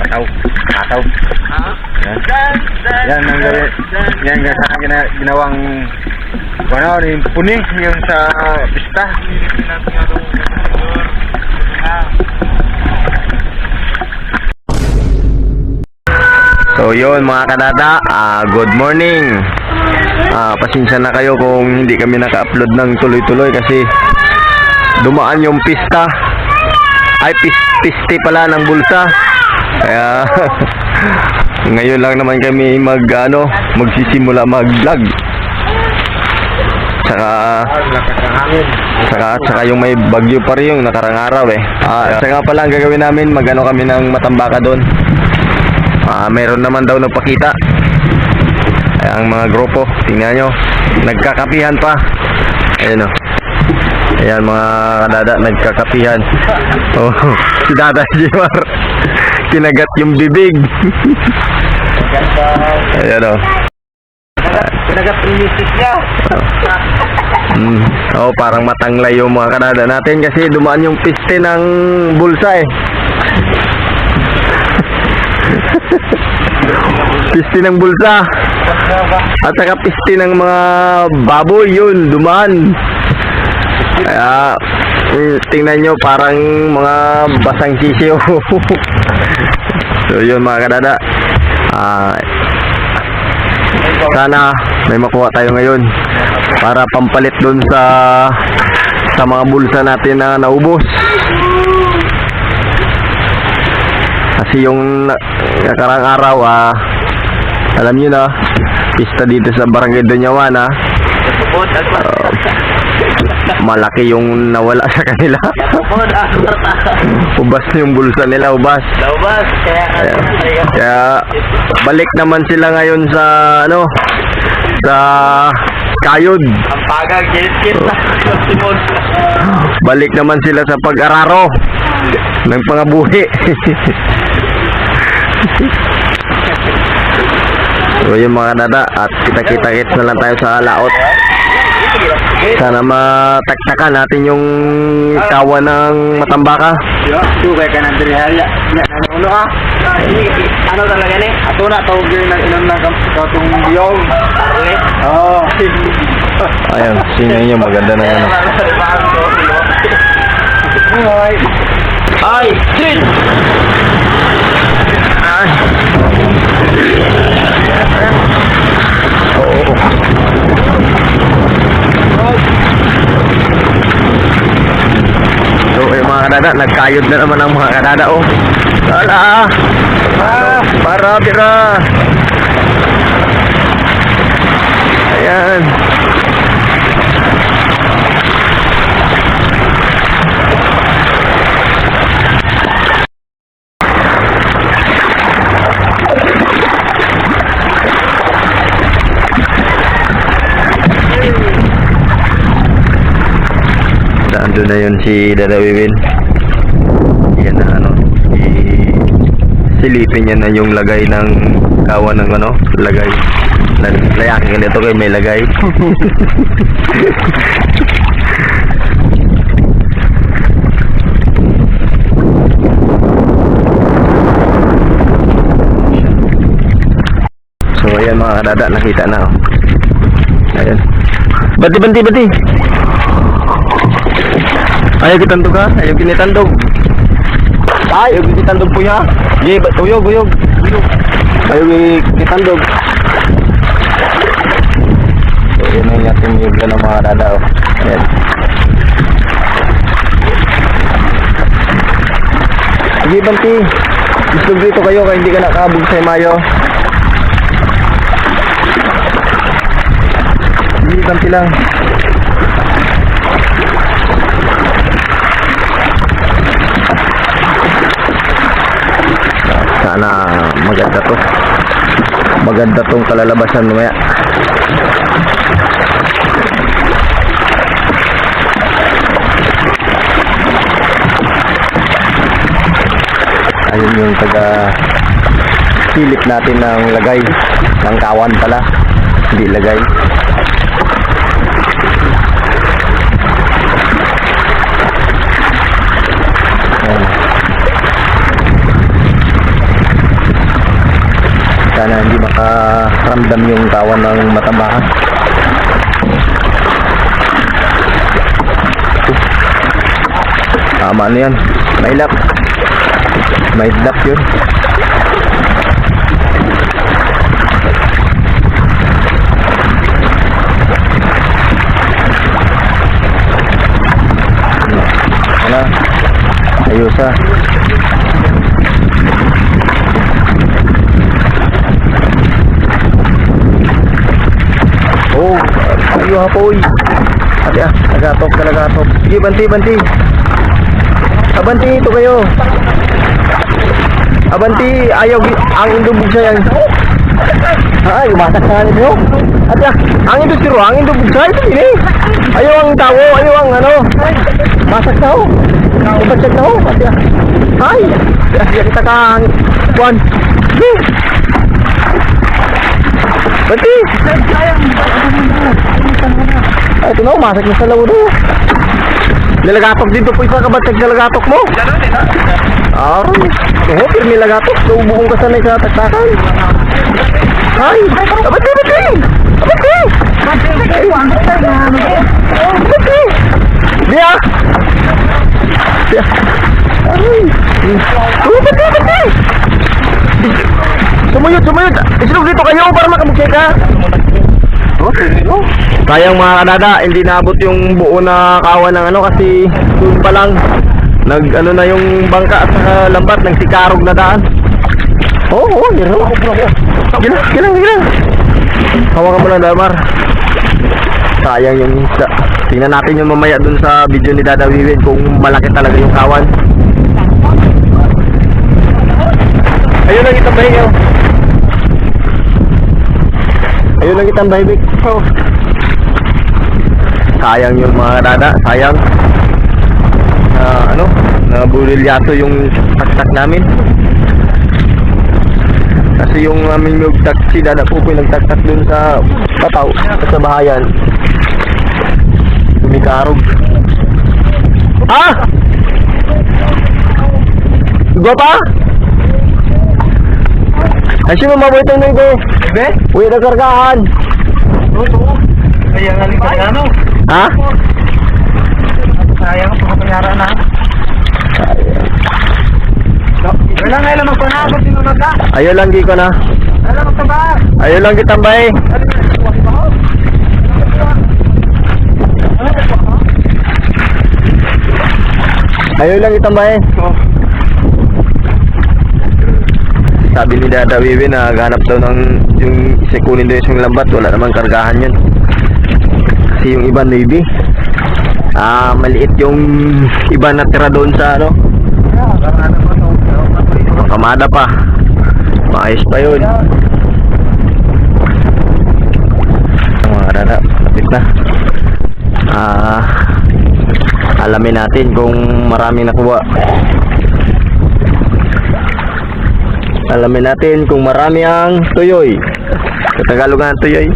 Kataw. Kataw. Yan. Yan ang gawin. Yan ang sana gina, ginawang ano, yung puni yung sa pista. So yun mga kadada, ah, good morning. Ah, pasensya na kayo kung hindi kami naka-upload ng tuloy-tuloy kasi dumaan yung pista. Ay, pis piste pala ng bulsa. Kaya ngayon lang naman kami mag ano, magsisimula mag-vlog. Saka saka saka yung may bagyo pa rin yung nakarang araw eh. Ah, saka pala ang gagawin namin, magano kami ng matambaka doon. Ah, meron naman daw nagpakita. Ay, ang mga grupo, tingnan nyo, nagkakapihan pa. Ayun o. Ayan mga kadada, nagkakapihan. Oh, si Dada Jimar, kinagat yung bibig. Ayan o. Kinagat inisip niya. Mm. Oh, parang matanglay yung mga kanada natin kasi dumaan yung piste ng bulsa eh. piste ng bulsa. At saka piste ng mga baboy yun, dumaan. Kaya, mm, tingnan nyo parang mga basang sisiyo. so yun mga kadada. Ah, sana may makuha tayo ngayon para pampalit doon sa sa mga bulsa natin na naubos. Kasi yung na- nakarang araw ah alam niyo na pista dito sa Barangay Donyawan ah uh, malaki yung nawala sa kanila. Ubas na yung bulsa nila, ubas. Laubas, kaya Kaya, kaya balik naman sila ngayon sa ano sa kayod. ang pagang kilit-kilit. Balik naman sila sa pag-araro ng pangabuhi. so yung mga dada at kita-kita-kits na lang tayo sa laot. Sana mataktakan natin yung kawan ng matambaka. Ito kaya ka nandiri haya. Ano ka? Ano talaga ni? Ato na, tawag yun ng inom ng katong biyog. Oo. Ayun, sino yun? Maganda na yan. Ay! Ay! Trin! Ay. Oo. So, yung mga kadada, nagkayod na naman ang mga kadada, oh. Ala! Ah, para, bira! Ayan. Saan doon na yun si Dada Wiwin? Yan na ano. I silipin niya na yung lagay ng kawan ng ano, lagay. Lag- Layakin nito kay may lagay. so ayan mga kadada, nakita na oh. Ayan. Bati, bati, bati. Ayaw kitandog ha? Ayaw kinitandog. Ay, ayaw kitandog po ya. Ba- uyog, uyog. Uyog. Ayaw kitandog. So, yun ang yating yung ng mga dada. Oh. Ayan. Sige, Banti. Gusto dito kayo kaya hindi ka nakabog sa Mayo. Sige, Banti lang. sana maganda to. Maganda tong kalalabasan mamaya ayun yung taga silip natin ng lagay. Ng kawan pala. Hindi lagay Ayan. dam yung kawan ng matambakan. Tama na yan. Mailap. Mailap yun. Wala. Ayos ah. Oh, ayo hapoy. Ate ah, nagatok ka nagatok. Sige, banti, banti. Abanti ito kayo. Abanti, ayaw ang indubog sa yan. Ay, umatak sa kanil mo. Ate ah, ang industro, ang indubog sa ito ini. Ayaw ang tawo, ayaw ang ano. Masak na ho. Ibagsag na ho. Ate ah. Ay, kaya kita ka kuwan. Hmm. Banti. Ay, ito na, umasak na sa lawado. Nilagatok dito po isa kabatag nilagatok mo. Ah, oo, pero nilagatok. Naubukong ka sanay sa taktakan. Ay, abati, abati. Abati. Abati. Dia. Dia. Ay. Oh, abati, abati. Sumayot, sumayot. Isilog dito kayo para makamukha ka. Sayang mga kanada, hindi naabot yung buo na kawan ng ano kasi doon pa lang nag ano na yung bangka at saka lambat ng sikarog na daan. Oo, oh, oh, yun. Gila, gila, gila. Hawakan mo lang, Damar. Sayang yung isda. Tingnan natin yung mamaya dun sa video ni Dada Wiwin kung malaki talaga yung kawan. Ayun lang itang bahingaw. Ayun lang itang bahibig. Oh. Sayang yung mga dada, sayang. Na ano, na bulilyaso yung taktak namin. Kasi yung aming nagtak si dada po po nagtaktak dun sa pataw, sa bahayan. Tumikarog. Ha? Gua pa? Kasi mamaboy ito nito. Be? Uy, nagkargaan. Kaya nga rin kaya ano? Ha? Sayang ang pagkakayara na. Wala nga ilang magpanabot sino na. Ayaw lang di ko na. Wala magtaba. Ayaw lang kitambay. Ayaw lang itambay. Sabi ni Dada Wiwi na ganap daw ng yung sekunin daw yung lambat. Wala namang kargahan yun. Kasi yung iba navy. Ah, maliit yung iba na tira doon sa ano. Kamada pa. Maayos pa yun. Mga dada, kapit na. Ah, alamin natin kung marami nakuha. Alamin natin kung marami ang tuyoy. Sa Tagalog nga tuyoy.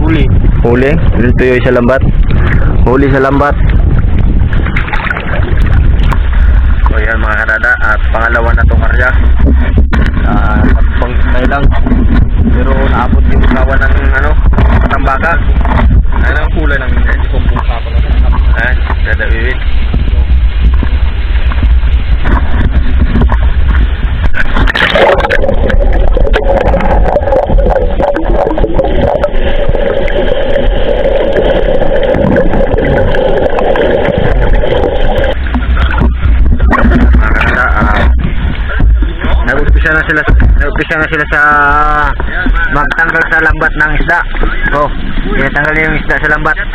Huli. Huli. Yung tuyoy sa lambat. Huli sa lambat. So yan mga kadada. At pangalawa na itong karya. Ah, pang na lang. Pero naabot yung kawan ng ano, matambaka. Ano ang kulay ng kumpung kapo na Eh, dada wiwit. mga kanada, ah, nag-umpisa na sila nag-umpisa na sila sa magtanggal sa lambat ng isda. Oh, tinatanggal yung isda sa lambat. Ano.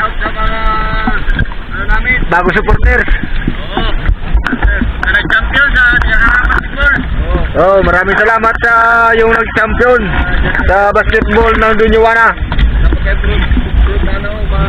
Bago supporters. Oh, maraming salamat sa yung nag-champion sa basketball ng Dunyuana. Kay group, group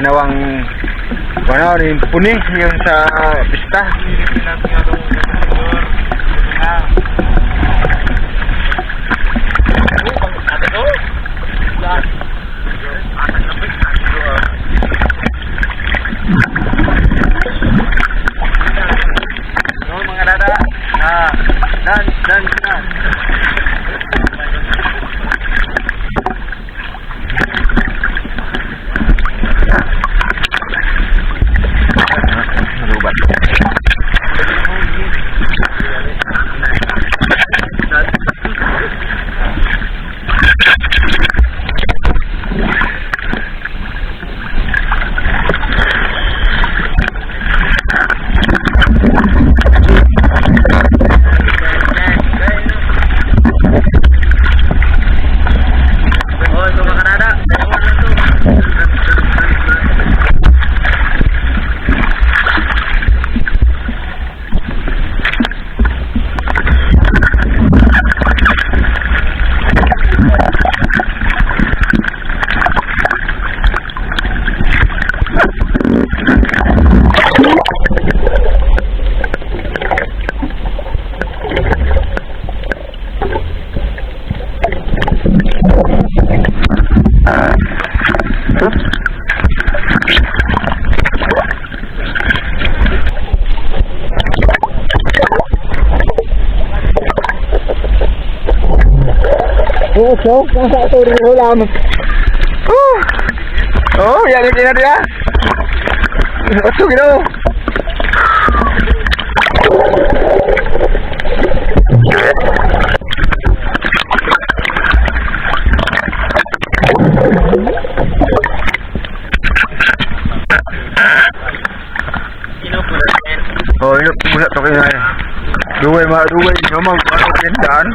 ginawang ano, yung puni yung sa pista. Oo, so, nasa ito rin ulam. Oh, oh, yan yung kinari ah. Oto, gino. Oh, ini mula to kay nay. Duway ma duway naman ano pindan.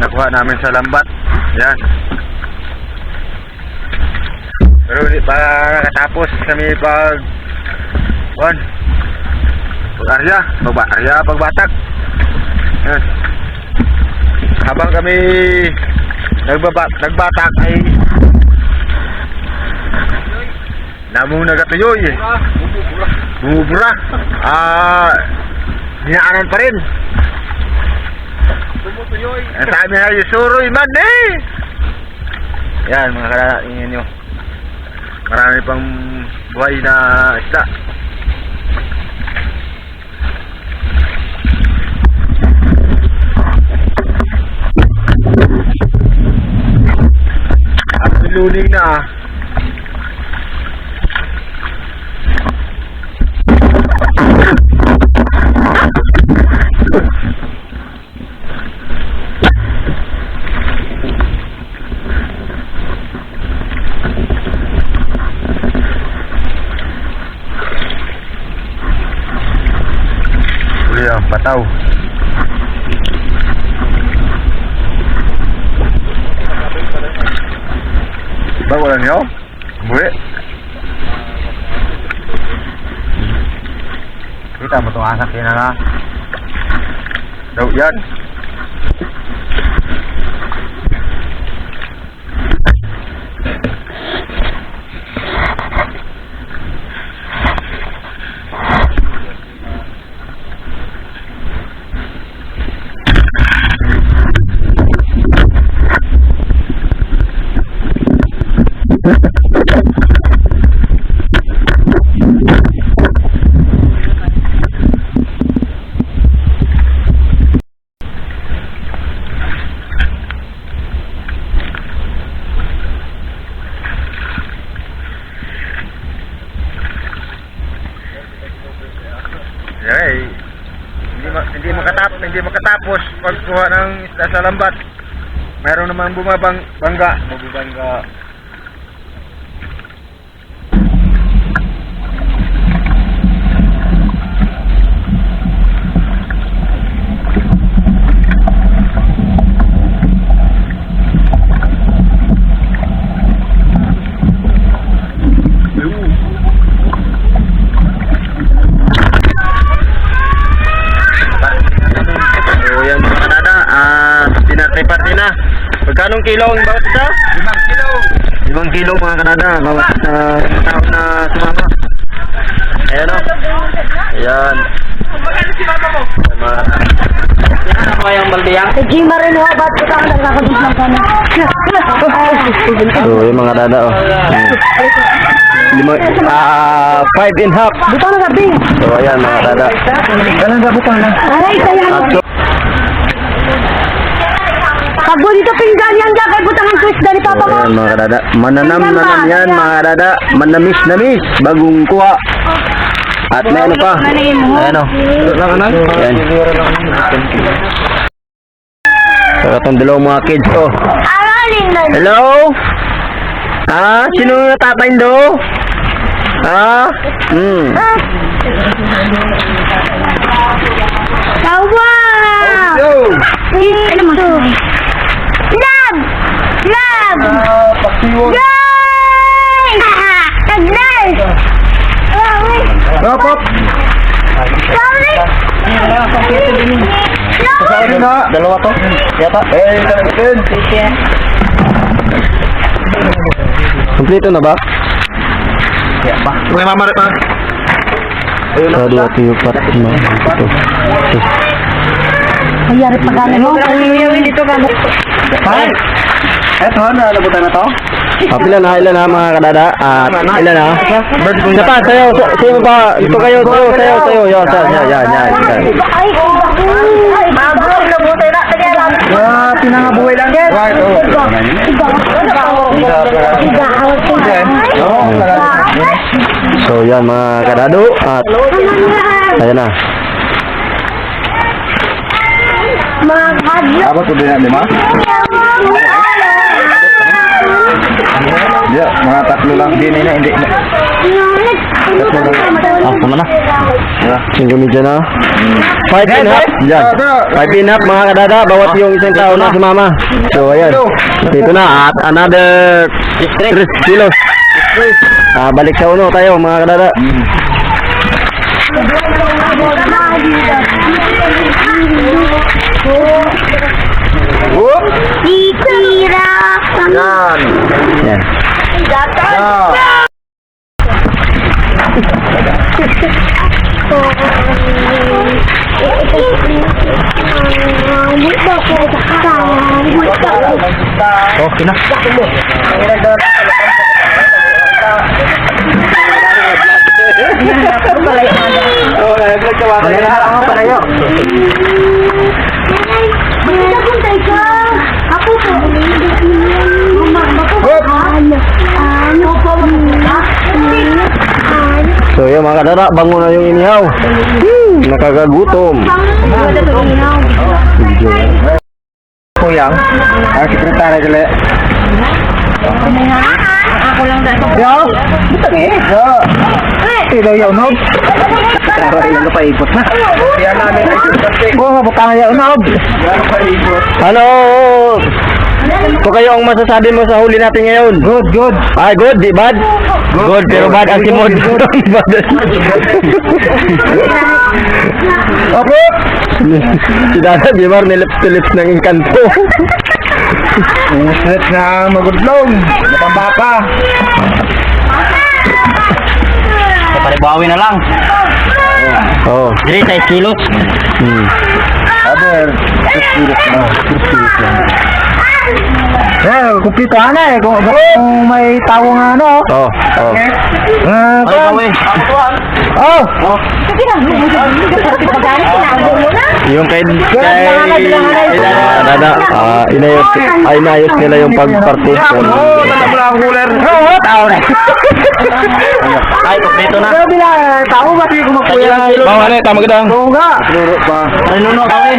Nakuha namin sa lambat. Yan. Pero di pa nakatapos kami pag Wan. Pag-arya, pag-arya, pagbatak. Yan. Habang kami nagbaba, nagbatak ay namong nagatuyoy. Bumubura. Ah, dinaanan pa rin. Tumutuyoy. Ang sabi na yung suroy man eh. Yan mga kalalaking nyo. Marami pang buhay na isda. At na ah. Pataw. Ba wala niyo? Buwi. Kita mo itong asak yun na Daw yan. Ay, hindi ma hindi makatap hindi makatapos pagkuha ng isda sa lambat. Meron naman bumabang bangga, mabubangga. So, yung mga dada oh. Lima, ah, five and half. Buta na gabi. So, ayan mga dada. Gabi ka na. Aray, kaya. At so, Pag mo dito pinggan yan, kaya butang ang twist dali papa mo. ayan mga dada. Mananam nanam yan mga dada. Manamis namis. Bagong kuha. At may ano pa. Ayan o. Ayan. So, itong dalawang mga kids oh. Aralin na. Hello? Ah, sino yung tatay do? Ah? Hmm. Dalawa to. Yata. Eh, talagang. Kompleto na ba? May mamarit pa. Sa dua tiyo pat na ito. Mayari pa gano'n mo? Ang dito ka. Ay! Eto, nalabutan na to? Ah, ilan na, ilan na mga kadada? Ah, ilan na? Isa pa, sayo, sa- sayo pa. Ito kayo, sayo, sayo, sayo. Yan, yan, yan, yan, yan. yan. Ay, ay, bago, nabutay na, tagalan. Ah, pinangabuhay lang yan. Right, oh. So, yan mga kadado. At, ayan na. Mga kadyo. Apa tuh dia lima? Ya, mga tatlo lang din na hindi. Ah, kuma na. Single media na. Five and half. Yan. Five and half mga kadada. Bawat yung isang tao na sumama. So, ayan. Dito na. At another 3 kilos. Ah, balik sa uno tayo mga kadada. Whoop! Titira. Yan. Yan. Ya. Okay na. Nag-vlog ka ba? Malalahat ako kayo. Ako po. Ano po? So, yan mga kadada. Bango na yung inihaw. Yan. Kuyang. Ah, sekretary kali. Ako lang dahil. Yo. Butang eh. Yo. Ilo yaw no. Tara, ilan na pa ikot na. Yan namin. Oo, nga, butang yaw na. Yan Ito kayo ang masasabi mo sa huli natin ngayon. Good, good. Ah, good, di bad? Good, pero bad ang. Bad. Opo. si Dada, di ba, nilips-tilips ng inkanto. Set na magudlong. Pambaka. Paribawi na lang. Oo. Oh. 3 size kilos. Hmm. Aber, kuskirit na. Kuskirit na. Eh, kumpito na eh. Kung, kung may tao nga ano. Oh, oh. Ah, Paribawi. Oh. Yung kay kay kay Dada, ah, inayos, ay inayos nila yung. Oh, tanda mo lang ang cooler. Oh, tao na. Ay, kompleto na. Sabi na, tao ba di ko makuya? Bawa na, tama ka Oo nga. Ay, nuno kami.